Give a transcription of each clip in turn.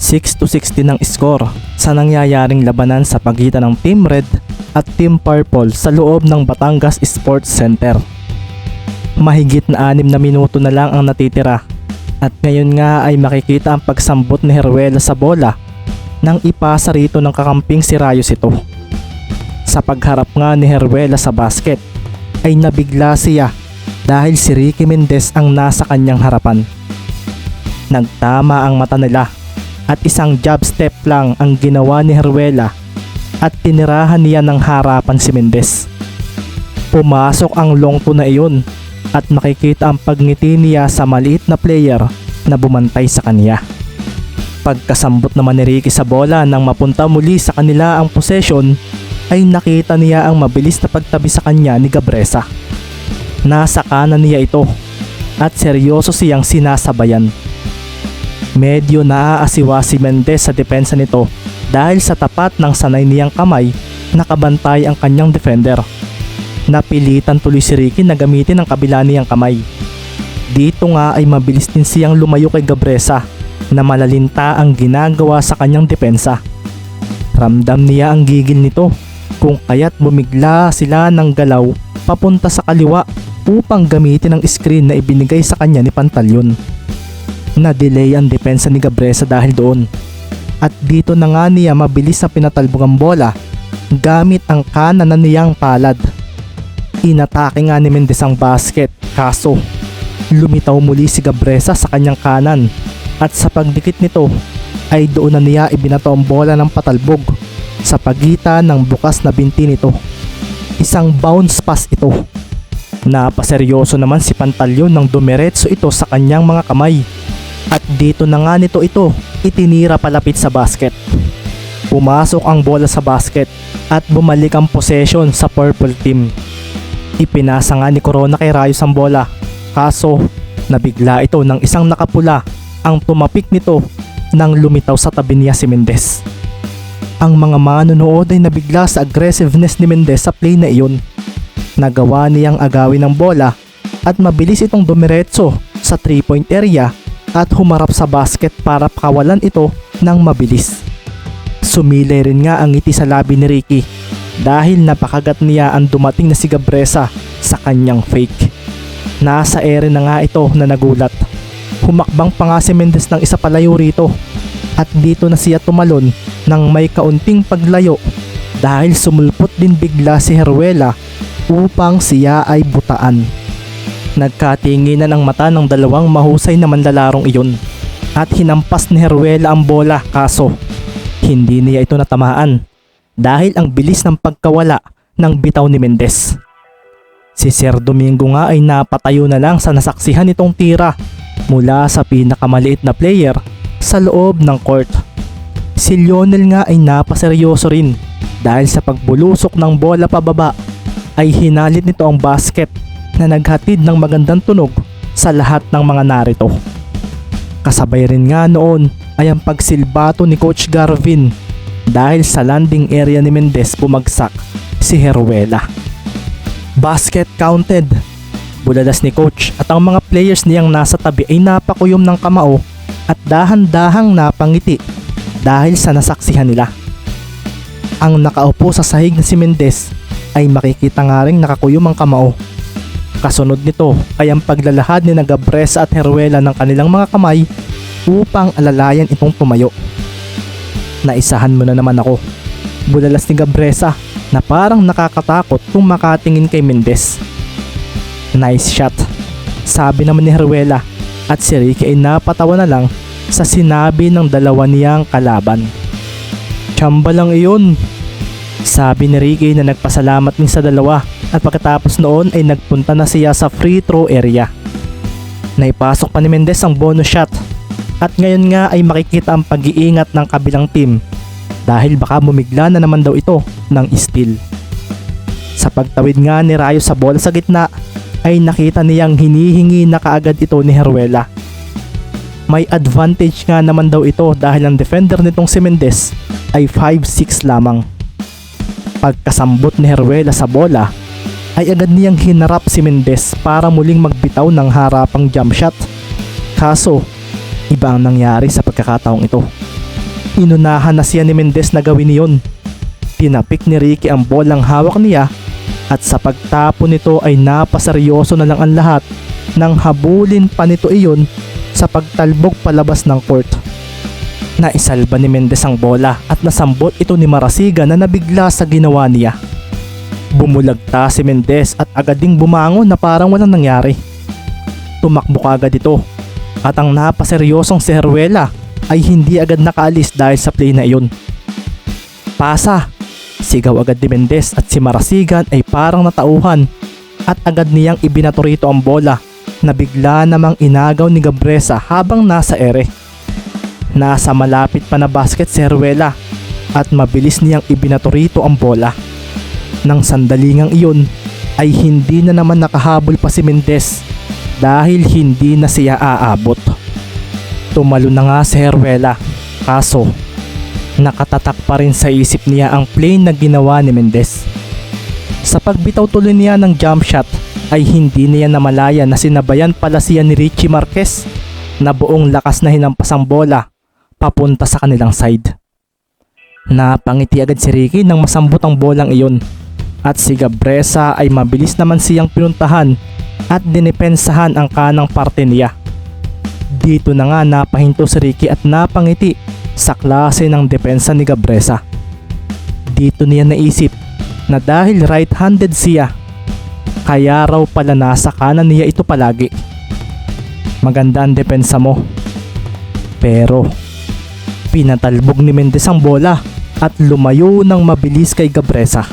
6 to 16 ang score sa nangyayaring labanan sa pagitan ng Team Red at Team Purple sa loob ng Batangas Sports Center. Mahigit na 6 na minuto na lang ang natitira at ngayon nga ay makikita ang pagsambot ni Heruela sa bola nang ipasa rito ng kakamping si Rayos ito. Sa pagharap nga ni Heruela sa basket ay nabigla siya dahil si Ricky Mendez ang nasa kanyang harapan. Nagtama ang mata nila at isang jab step lang ang ginawa ni Heruela at tinirahan niya ng harapan si Mendez. Pumasok ang long to na iyon at makikita ang pagngiti niya sa maliit na player na bumantay sa kanya. Pagkasambot naman ni Ricky sa bola nang mapunta muli sa kanila ang possession ay nakita niya ang mabilis na pagtabi sa kanya ni Gabresa. Nasa kanan niya ito at seryoso siyang sinasabayan. Medyo naaasiwa si Mendez sa depensa nito dahil sa tapat ng sanay niyang kamay nakabantay ang kanyang defender. Napilitan tuloy si Ricky na gamitin ang kabila niyang kamay. Dito nga ay mabilis din siyang lumayo kay Gabresa na malalinta ang ginagawa sa kanyang depensa. Ramdam niya ang gigil nito kung kaya't bumigla sila ng galaw papunta sa kaliwa upang gamitin ang screen na ibinigay sa kanya ni Pantalyon. Na-delay ang depensa ni Gabresa dahil doon. At dito na nga niya mabilis na pinatalbog ang bola gamit ang kanan na niyang palad. Inatake nga ni Mendez ang basket kaso lumitaw muli si Gabresa sa kanyang kanan at sa pagdikit nito ay doon na niya ibinato ang bola ng patalbog sa pagitan ng bukas na binti nito. Isang bounce pass ito. Napaseryoso naman si Pantalyon nang dumiretso ito sa kanyang mga kamay. At dito na nga nito ito itinira palapit sa basket. Pumasok ang bola sa basket at bumalik ang possession sa purple team. Ipinasa nga ni Corona kay Rayos ang bola. Kaso, nabigla ito ng isang nakapula ang tumapik nito nang lumitaw sa tabi niya si Mendez. Ang mga manonood ay nabigla sa aggressiveness ni Mendez sa play na iyon. Nagawa niyang agawin ng bola at mabilis itong dumiretso sa 3-point area at humarap sa basket para pakawalan ito ng mabilis. Sumilay rin nga ang ngiti sa labi ni Ricky dahil napakagat niya ang dumating na si Gabresa sa kanyang fake. Nasa ere na nga ito na nagulat. Humakbang pa nga si Mendez ng isa palayo rito at dito na siya tumalon ng may kaunting paglayo dahil sumulpot din bigla si Heruela upang siya ay butaan. Nagkatinginan ang mata ng dalawang mahusay na manlalarong iyon at hinampas ni Heruela ang bola kaso hindi niya ito natamaan dahil ang bilis ng pagkawala ng bitaw ni Mendez. Si Sir Domingo nga ay napatayo na lang sa nasaksihan nitong tira mula sa pinakamaliit na player sa loob ng court. Si Lionel nga ay napaseryoso rin dahil sa pagbulusok ng bola pababa ay hinalit nito ang basket na naghatid ng magandang tunog sa lahat ng mga narito. Kasabay rin nga noon ay ang pagsilbato ni Coach Garvin dahil sa landing area ni Mendez bumagsak si Heruela. Basket counted. Bulalas ni coach at ang mga players niyang nasa tabi ay napakuyom ng kamao at dahan-dahang napangiti dahil sa nasaksihan nila. Ang nakaupo sa sahig na si Mendez ay makikita nga rin nakakuyom ang kamao. Kasunod nito ay ang paglalahad ni Gabresa at Heruela ng kanilang mga kamay upang alalayan itong tumayo. Naisahan mo na naman ako. Bulalas ni Gabresa na parang nakakatakot kung makatingin kay Mendez. Nice shot. Sabi naman ni Heruela at si Ricky ay napatawa na lang sa sinabi ng dalawa niyang kalaban. Chamba lang iyon. Sabi ni Ricky na nagpasalamat din sa dalawa at pagkatapos noon ay nagpunta na siya sa free throw area. Naipasok pa ni Mendez ang bonus shot at ngayon nga ay makikita ang pag-iingat ng kabilang team dahil baka bumigla na naman daw ito ng steal. Sa pagtawid nga ni Rayo sa bola sa gitna ay nakita niyang hinihingi na kaagad ito ni Heruela. May advantage nga naman daw ito dahil ang defender nitong si Mendez ay 5'6 lamang. Pagkasambot ni Heruela sa bola ay agad niyang hinarap si Mendez para muling magbitaw ng harapang jump shot. Kaso, iba ang nangyari sa pagkakataong ito. Inunahan na siya ni Mendez na gawin niyon. Tinapik ni Ricky ang bolang hawak niya at sa pagtapon nito ay napaseryoso na lang ang lahat nang habulin pa nito iyon sa pagtalbog palabas ng court. Naisalba ni Mendez ang bola at nasambot ito ni Marasiga na nabigla sa ginawa niya. Bumulagta si Mendez at agad ding bumangon na parang walang nangyari. Tumakbo agad ito at ang napaseryosong si Heruela ay hindi agad nakaalis dahil sa play na iyon. Pasa! Sigaw agad ni Mendez at si Marasigan ay parang natauhan at agad niyang ibinato rito ang bola na bigla namang inagaw ni Gabresa habang nasa ere. Nasa malapit pa na basket si Heruela at mabilis niyang ibinato rito ang bola. Nang sandalingang iyon ay hindi na naman nakahabol pa si Mendez dahil hindi na siya aabot. Tumalo na nga si Heruela kaso nakatatak pa rin sa isip niya ang play na ginawa ni Mendez. Sa pagbitaw tuloy niya ng jump shot ay hindi niya namalaya na sinabayan pala siya ni Richie Marquez na buong lakas na hinampas ang bola papunta sa kanilang side. Napangiti agad si Ricky nang masambot ang bolang iyon at si Gabresa ay mabilis naman siyang pinuntahan at dinipensahan ang kanang parte niya. Dito na nga napahinto si Ricky at napangiti sa klase ng depensa ni Gabresa. Dito niya naisip na dahil right-handed siya, kaya raw pala nasa kanan niya ito palagi. Maganda ang depensa mo. Pero, pinatalbog ni Mendez ang bola at lumayo ng mabilis kay Gabresa.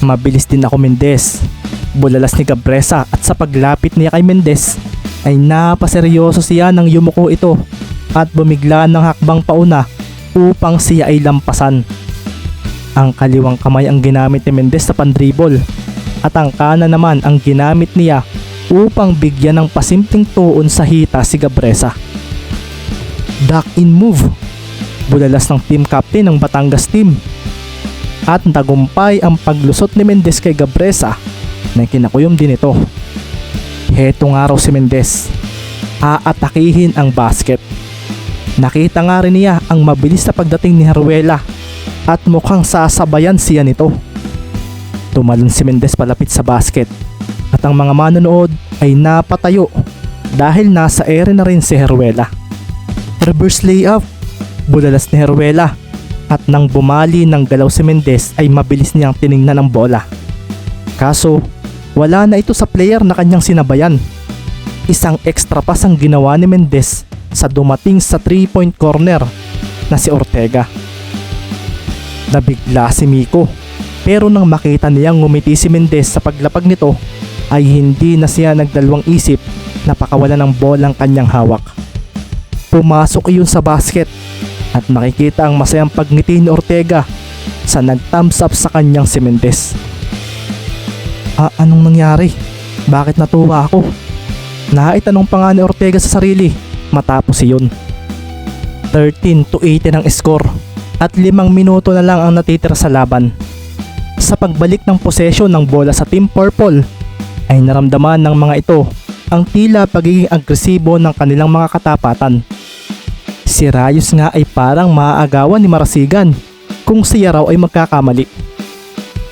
Mabilis din ako Mendez. Bulalas ni Gabresa at sa paglapit niya kay Mendez ay napaseryoso siya nang yumuko ito at bumigla ng hakbang pauna upang siya ay lampasan. Ang kaliwang kamay ang ginamit ni Mendez sa pandribol at ang kanan naman ang ginamit niya upang bigyan ng pasimpleng tuon sa hita si Gabresa. Duck in move. Bulalas ng team captain ng Batangas team. At tagumpay ang paglusot ni Mendez kay Gabresa na kinakuyom din ito. Heto nga raw si Mendez. Aatakihin ang basket. Nakita nga rin niya ang mabilis na pagdating ni Haruela at mukhang sasabayan siya nito. Tumalon si Mendez palapit sa basket at ang mga manonood ay napatayo dahil nasa ere na rin si Heruela. Reverse layup. Bulalas ni Heruela at nang bumali ng galaw si Mendez ay mabilis niyang tiningnan ang bola. Kaso, wala na ito sa player na kanyang sinabayan. Isang extra pass ang ginawa ni Mendez sa dumating sa 3-point corner na si Ortega. Nabigla si Miko pero nang makita niyang ngumiti si Mendez sa paglapag nito ay hindi na siya nagdalawang isip na pakawalan ng bolang kanyang hawak. Pumasok iyon sa basket at makikita ang masayang pagngiti ni Ortega sa nag-thumbs up sa kanyang si Mendez. Ah, anong nangyari? Bakit natuwa ako? Naitanong pa nga ni Ortega sa sarili matapos iyon. 13 to 18 ang score at limang minuto na lang ang natitira sa laban. Sa pagbalik ng posesyon ng bola sa Team Purple ay naramdaman ng mga ito ang tila pagiging agresibo ng kanilang mga katapatan. Si Rayos nga ay parang maaagawan ni Marasigan kung siya raw ay magkakamali.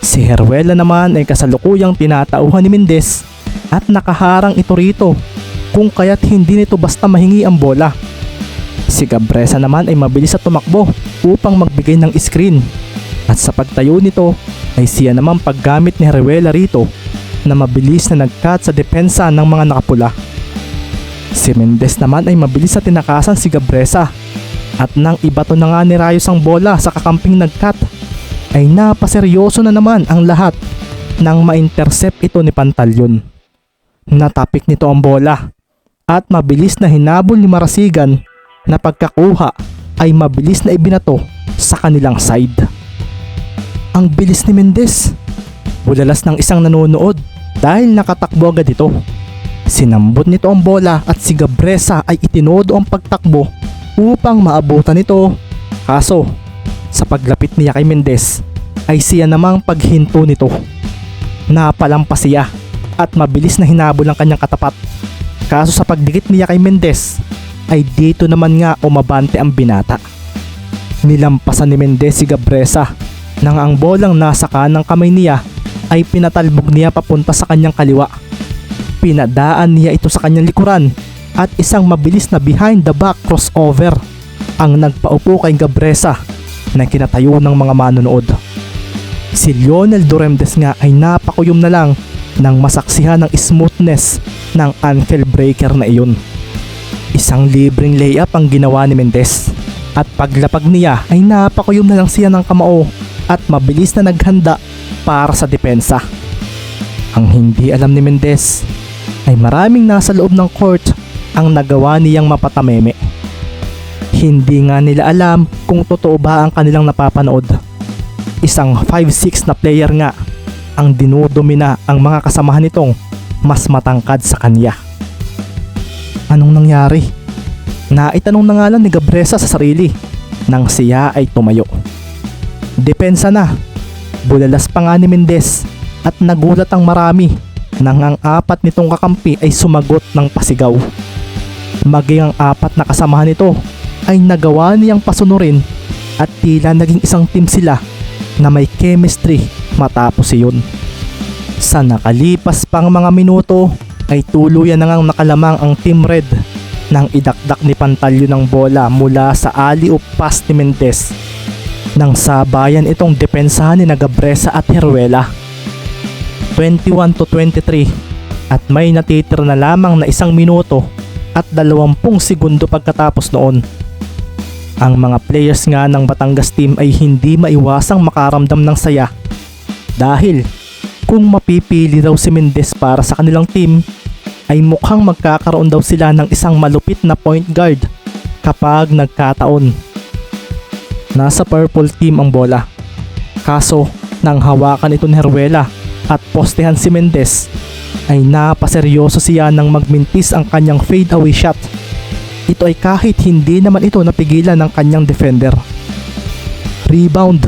Si Heruela naman ay kasalukuyang tinatauhan ni Mendez at nakaharang ito rito kung kaya't hindi nito basta mahingi ang bola. Si Gabresa naman ay mabilis at tumakbo upang magbigay ng screen at sa pagtayo nito ay siya naman paggamit ni Heruela rito na mabilis na nag-cut sa depensa ng mga nakapula. Si Mendez naman ay mabilis na tinakasan si Gabresa at nang ibato na nga ni Rayos ang bola sa kakamping nag-cut ay napaseryoso na naman ang lahat nang ma-intercept ito ni Pantalyon. Natapik nito ang bola at mabilis na hinabol ni Marasigan na pagkakuha ay mabilis na ibinato sa kanilang side. Ang bilis ni Mendez. Bulalas ng isang nanonood dahil nakatakbo agad ito. Sinambot nito ang bola at si Gabresa ay itinodo ang pagtakbo upang maabutan nito. Kaso, sa paglapit niya kay Mendez ay siya namang paghinto nito. Napalampas siya at mabilis na hinabol ang kanyang katapat. Kaso sa pagdikit niya kay Mendez ay dito naman nga umabante ang binata. Nilampasan ni Mendez si Gabresa nang ang bolang nasa kanang kamay niya ay pinatalbog niya papunta sa kanyang kaliwa. Pinadaan niya ito sa kanyang likuran at isang mabilis na behind the back crossover ang nagpaupo kay Gabresa na kinatayo ng mga manonood. Si Lionel Duremdes nga ay napakuyom na lang nang masaksihan ng smoothness ng ankle breaker na iyon. Isang libreng layup ang ginawa ni Mendez at paglapag niya ay napakuyom na lang siya ng kamao at mabilis na naghanda para sa depensa. Ang hindi alam ni Mendez ay maraming nasa loob ng court ang nagawa niyang mapatameme. Hindi nga nila alam kung totoo ba ang kanilang napapanood. Isang 5'6 na player nga ang dinudomina ang mga kasamahan nitong mas matangkad sa kanya. Anong nangyari? Naitanong na nga lang ni Gabresa sa sarili nang siya ay tumayo. Depensa na. Bulalas pa nga ni Mendez at nagulat ang marami nang ang apat nitong kakampi ay sumagot ng pasigaw. Maging ang apat na kasamahan nito ay nagawa niyang pasunurin at tila naging isang team sila na may chemistry matapos iyon. Sa nakalipas pang mga minuto ay tuluyan na ngang nakalamang ang Team Red nang idakdak ni Pantalyo ng bola mula sa ali o pass ni Mendez nang sabayan itong depensahan ni Nagabresa at Heruela. 21 to 23 at may natitira na lamang na isang minuto at 20 segundo pagkatapos noon. Ang mga players nga ng Batangas team ay hindi maiwasang makaramdam ng saya dahil kung mapipili daw si Mendez para sa kanilang team ay mukhang magkakaroon daw sila ng isang malupit na point guard kapag nagkataon. Nasa purple team ang bola. Kaso nang hawakan ito ni Heruela at postehan si Mendez ay napaseryoso siya nang magmintis ang kanyang fade away shot. Ito ay kahit hindi naman ito napigilan ng kanyang defender. Rebound.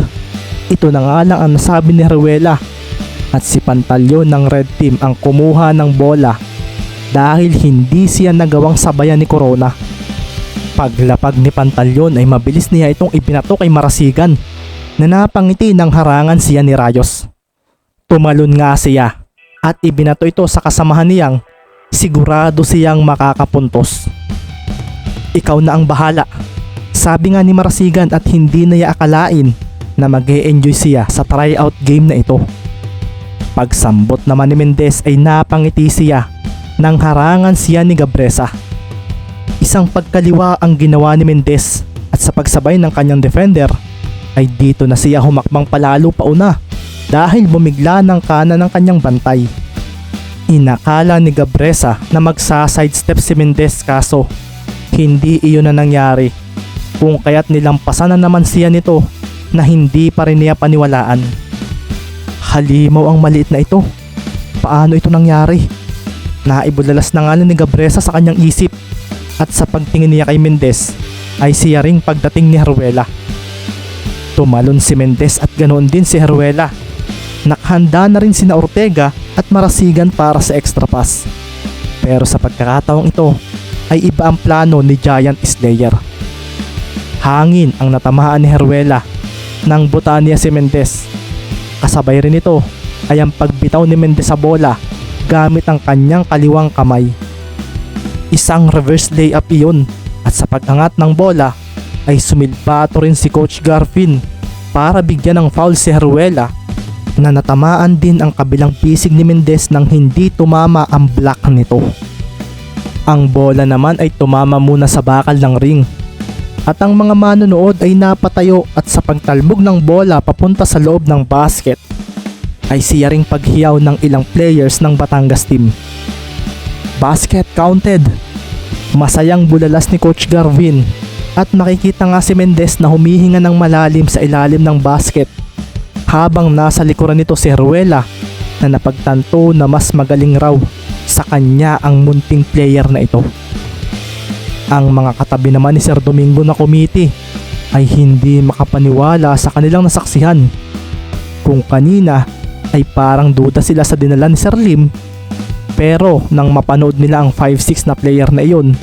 Ito na nga lang ang nasabi ni Heruela at si Pantalyon ng red team ang kumuha ng bola dahil hindi siya nagawang sabayan ni Corona. Paglapag ni Pantalyon ay mabilis niya itong ibinato kay Marasigan na napangiti ng harangan siya ni Rayos. Tumalon nga siya at ibinato ito sa kasamahan niyang sigurado siyang makakapuntos. Ikaw na ang bahala. Sabi nga ni Marasigan at hindi na niya akalain na mag enjoy siya sa tryout game na ito. Pagsambot naman ni Mendez ay napangiti siya nang harangan siya ni Gabresa. Isang pagkaliwa ang ginawa ni Mendez at sa pagsabay ng kanyang defender ay dito na siya humakbang palalo pauna dahil bumigla ng kanan ng kanyang bantay. Inakala ni Gabresa na magsa-sidestep si Mendez kaso hindi iyon na nangyari kung kaya't nilampasan na naman siya nito na hindi pa rin niya paniwalaan. Halimaw ang maliit na ito. Paano ito nangyari? Naibulalas na nga ni Gabresa sa kanyang isip at sa pagtingin niya kay Mendez ay siya ring pagdating ni Heruela. Tumalon si Mendez at ganoon din si Heruela. Nakhanda na rin sina Ortega at Marasigan para sa extra pass. Pero sa pagkakataong ito ay iba ang plano ni Giant Slayer. Hangin ang natamaan ni Heruela nang butaan niya si Mendez. Kasabay rin ito ay ang pagbitaw ni Mendez sa bola gamit ang kanyang kaliwang kamay. Isang reverse layup iyon at sa pag-angat ng bola ay sumilpato rin si Coach Garfin para bigyan ng foul si Heruela na natamaan din ang kabilang pisig ni Mendez nang hindi tumama ang block nito. Ang bola naman ay tumama muna sa bakal ng ring at ang mga manonood ay napatayo at sa pagtalbog ng bola papunta sa loob ng basket ay siya ring paghiyaw ng ilang players ng Batangas team. Basket counted. Masayang bulalas ni Coach Garvin at makikita nga si Mendez na humihinga ng malalim sa ilalim ng basket habang nasa likuran nito si Ruela na napagtanto na mas magaling raw sa kanya ang munting player na ito. Ang mga katabi naman ni Sir Domingo na committee ay hindi makapaniwala sa kanilang nasaksihan. Kung kanina ay parang duda sila sa dinala ni Sir Lim pero nang mapanood nila ang 5-6 na player na iyon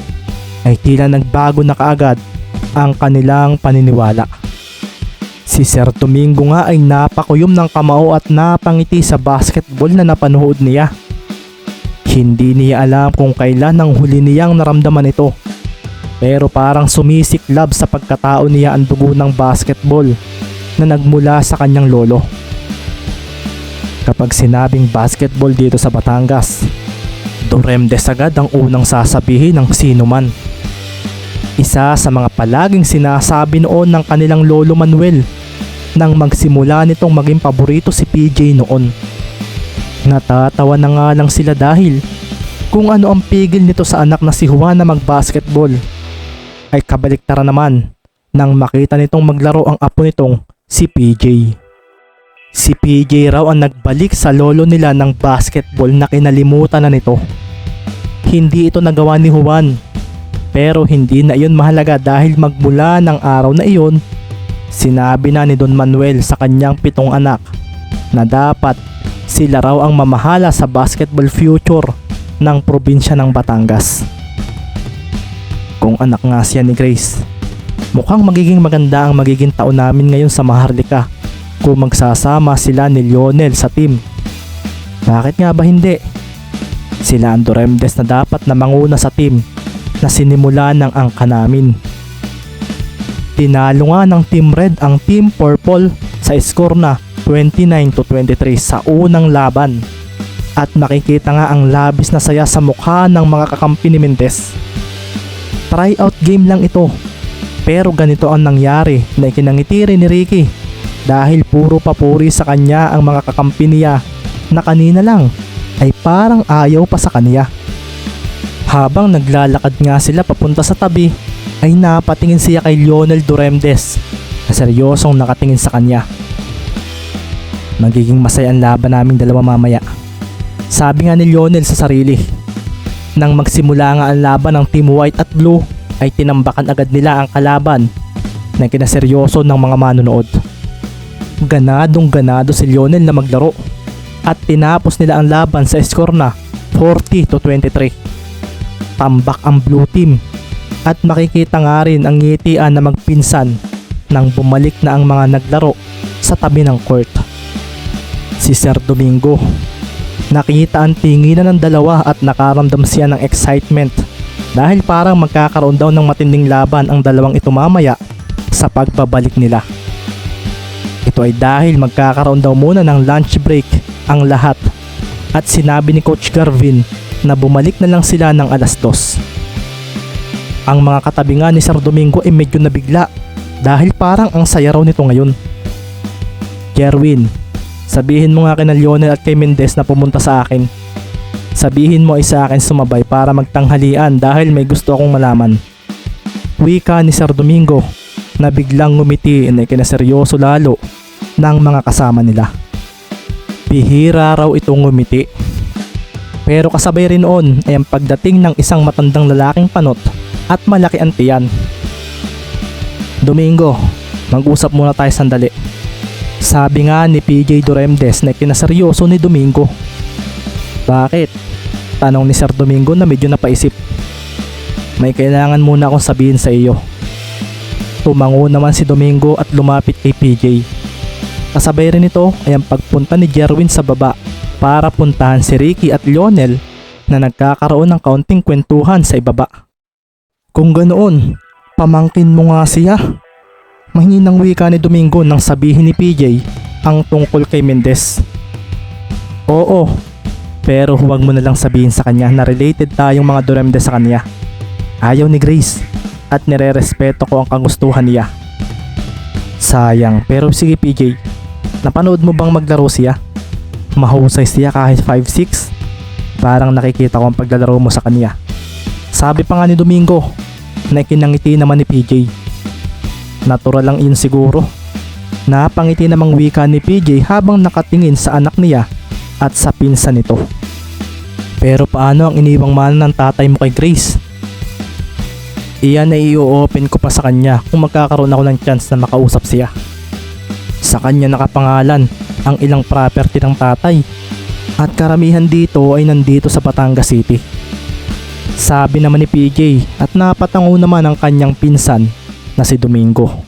ay tila nagbago na kaagad ang kanilang paniniwala. Si Sir Domingo nga ay napakuyom ng kamao at napangiti sa basketball na napanood niya. Hindi niya alam kung kailan ang huli niyang naramdaman ito. Pero parang sumisiklab sa pagkatao niya ang dugo ng basketball na nagmula sa kanyang lolo. Kapag sinabing basketball dito sa Batangas, Doremdes agad ang unang sasabihin ng sino man. Isa sa mga palaging sinasabi noon ng kanilang lolo Manuel nang magsimula nitong maging paborito si PJ noon. Natatawa na nga lang sila dahil kung ano ang pigil nito sa anak na si Juan na magbasketball ay kabaliktara naman nang makita nitong maglaro ang apo nitong si PJ. Si PJ raw ang nagbalik sa lolo nila ng basketball na kinalimutan na nito. Hindi ito nagawa ni Juan pero hindi na iyon mahalaga dahil magmula ng araw na iyon sinabi na ni Don Manuel sa kanyang pitong anak na dapat sila raw ang mamahala sa basketball future ng probinsya ng Batangas. Kung anak nga siya ni Grace, mukhang magiging maganda ang magiging taon namin ngayon sa Maharlika kung magsasama sila ni Lionel sa team. Bakit nga ba hindi? Sila ang Doremdes na dapat na manguna sa team na sinimula ng angka namin. Tinalo nga ng Team Red ang Team Purple sa score na 29 to 23 sa unang laban. At makikita nga ang labis na saya sa mukha ng mga kakampi ni Mendez. Tryout game lang ito. Pero ganito ang nangyari na ikinangiti rin ni Ricky dahil puro papuri sa kanya ang mga kakampi niya na kanina lang ay parang ayaw pa sa kanya. Habang naglalakad nga sila papunta sa tabi ay napatingin siya kay Lionel Duremdes na seryosong nakatingin sa kanya. Magiging masaya ang laban naming dalawa mamaya. Sabi nga ni Lionel sa sarili. Nang magsimula nga ang laban ng Team White at Blue ay tinambakan agad nila ang kalaban na kinaseryoso ng mga manonood. Ganadong ganado si Lionel na maglaro at tinapos nila ang laban sa score na 40 to 23. Tambak ang blue team at makikita nga rin ang ngitian na magpinsan nang bumalik na ang mga naglaro sa tabi ng court. Si Sir Domingo Nakita ang tinginan ng dalawa at nakaramdam siya ng excitement dahil parang magkakaroon daw ng matinding laban ang dalawang ito mamaya sa pagbabalik nila. Ito ay dahil magkakaroon daw muna ng lunch break ang lahat at sinabi ni Coach Garvin na bumalik na lang sila ng alas dos. Ang mga katabi nga ni Sir Domingo ay medyo nabigla dahil parang ang saya raw nito ngayon. Gerwin, Sabihin mo nga kina Lionel at kay Mendez na pumunta sa akin. Sabihin mo ay sa akin sumabay para magtanghalian dahil may gusto akong malaman. Wika ni Sir Domingo na biglang ngumiti na ikinaseryoso lalo ng mga kasama nila. Bihira raw itong ngumiti. Pero kasabay rin noon ay ang pagdating ng isang matandang lalaking panot at malaki ang tiyan. Domingo, mag-usap muna tayo sandali. Sabi nga ni PJ Doremdes na kinaseryoso ni Domingo. Bakit? Tanong ni Sir Domingo na medyo napaisip. May kailangan muna akong sabihin sa iyo. Tumango naman si Domingo at lumapit kay PJ. Kasabay rin ito ay ang pagpunta ni Jerwin sa baba para puntahan si Ricky at Lionel na nagkakaroon ng kaunting kwentuhan sa ibaba. Kung ganoon, pamangkin mo nga siya. Mahinang wika ni Domingo nang sabihin ni PJ ang tungkol kay Mendez. Oo, pero huwag mo na lang sabihin sa kanya na related tayong mga Duremde sa kanya. Ayaw ni Grace at nire-respeto ko ang kagustuhan niya. Sayang, pero sige PJ, napanood mo bang maglaro siya? Mahusay siya kahit 5'6". Parang nakikita ko ang paglalaro mo sa kanya. Sabi pa nga ni Domingo na kinangiti naman ni PJ Natural lang iyon siguro. Napangiti namang wika ni PJ habang nakatingin sa anak niya at sa pinsan nito. Pero paano ang iniwang mana ng tatay mo kay Grace? Iyan ay i-open ko pa sa kanya kung magkakaroon ako ng chance na makausap siya. Sa kanya nakapangalan ang ilang property ng tatay at karamihan dito ay nandito sa Batangas City. Sabi naman ni PJ at napatango naman ang kanyang pinsan na si Domingo.